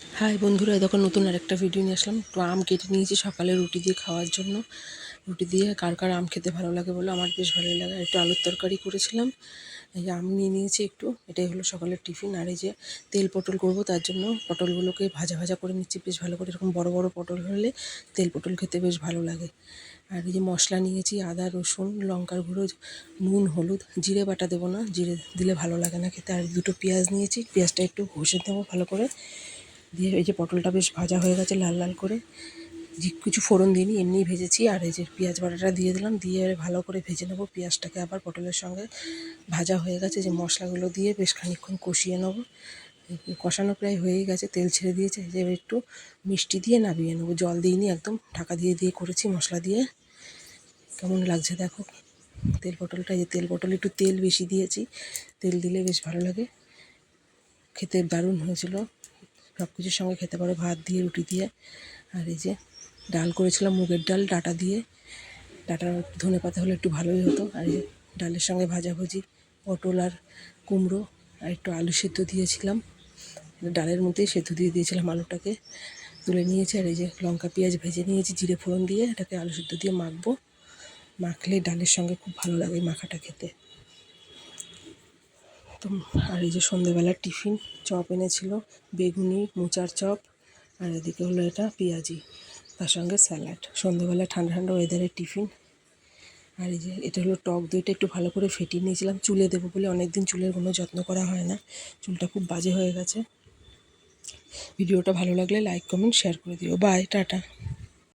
High বন্ধুরা দেখো নতুন আরেকটা ভিডিও নিয়ে আসলাম। একটু আম কেটে নিয়েছি সকালে রুটি দিয়ে খাওয়ার জন্য। রুটি দিয়ে কার কার আম খেতে ভালো লাগে বলে? আমার বেশ ভালোই লাগে। একটু আলুর তরকারি করেছিলাম। এই আম নিয়ে নিয়েছি একটু। এটাই হলো সকালের টিফিন। আর এই যে তেল পটল করব, তার জন্য পটলগুলোকে ভাজা ভাজা করে নিচ্ছি। বেশ ভালো করে এরকম বড় বড় পটল হলে তেল পটল খেতে বেশ ভালো লাগে। আর এই যে মশলা নিয়েছি, আদা, রসুন, লঙ্কার গুঁড়ো, নুন, হলুদ। জিরে বাটা দেবো না, জিরে দিলে ভালো লাগে না খেতে। আর দুটো পেঁয়াজ নিয়েছি। পেঁয়াজটা একটু ঘষে দেবো ভালো করে। দিয়ে এই যে পটলটা বেশ ভাজা হয়ে গেছে লাল লাল করে। কিছু ফোড়ন দিইনি, এমনিই ভেজেছি। আর এই যে পেঁয়াজ বাটাটা দিয়ে দিলাম, দিয়ে ভালো করে ভেজে নেব। পেঁয়াজটাকে আবার পটলের সঙ্গে ভাজা হয়ে গেছে। যে মশলাগুলো দিয়ে বেশ খানিকক্ষণ কষিয়ে নেব। কষানো প্রায় হয়েই গেছে। তেল ছেড়ে দিয়েছে। যে একটু মিষ্টি দিয়ে নামিয়ে নেব। জল দিইনি একদম। ঢাকা দিয়ে দিয়ে করেছি মশলা দিয়ে। কেমন লাগছে দেখো। তেল পটলটা যে তেল পটল একটু তেল বেশি দিয়েছি। তেল দিলে বেশ ভালো লাগে। খেতে দারুণ হয়েছিল। সব কিছুর সঙ্গে খেতে পারো, ভাত দিয়ে, রুটি দিয়ে। আর এই যে ডাল করেছিলাম, মুগের ডাল, ডাটা দিয়ে। ডাটা ধনে পাতা হলে একটু ভালোই হতো। আর এই ডালের সঙ্গে ভাজাভুজি, পটল আর কুমড়ো, আর একটু আলু সেদ্ধ দিয়েছিলাম। ডালের মধ্যেই সেদ্ধ দিয়ে দিয়েছিলাম আলুটাকে। তুলে নিয়েছি, আর এই যে লঙ্কা, পেঁয়াজ ভেজে নিয়েছি, জিরে ফোড়ন দিয়ে। এটাকে আলু সেদ্ধ দিয়ে মাখবো। মাখলে ডালের সঙ্গে খুব ভালো লাগে মাখাটা খেতে। তো, আর এই যে সন্ধেবেলার টিফিন। চপ এনেছিল, বেগুনি, মোচার চপ, আর এদিকে হলো এটা পেঁয়াজি, তার সঙ্গে স্যালাড। সন্ধেবেলা ঠান্ডা ঠান্ডা ওয়েদারের টিফিন। আর এই যে এটা হলো টক, দইটা একটু ভালো করে ফেটিয়ে নিয়েছিলাম, চুলে দেবো বলে অনেক দিন চুলের কোনো যত্ন করা হয় না, চুলটা খুব বাজে হয়ে গেছে। ভিডিওটা ভালো লাগলে লাইক, কমেন্ট, শেয়ার করে দিও। Bye, tata.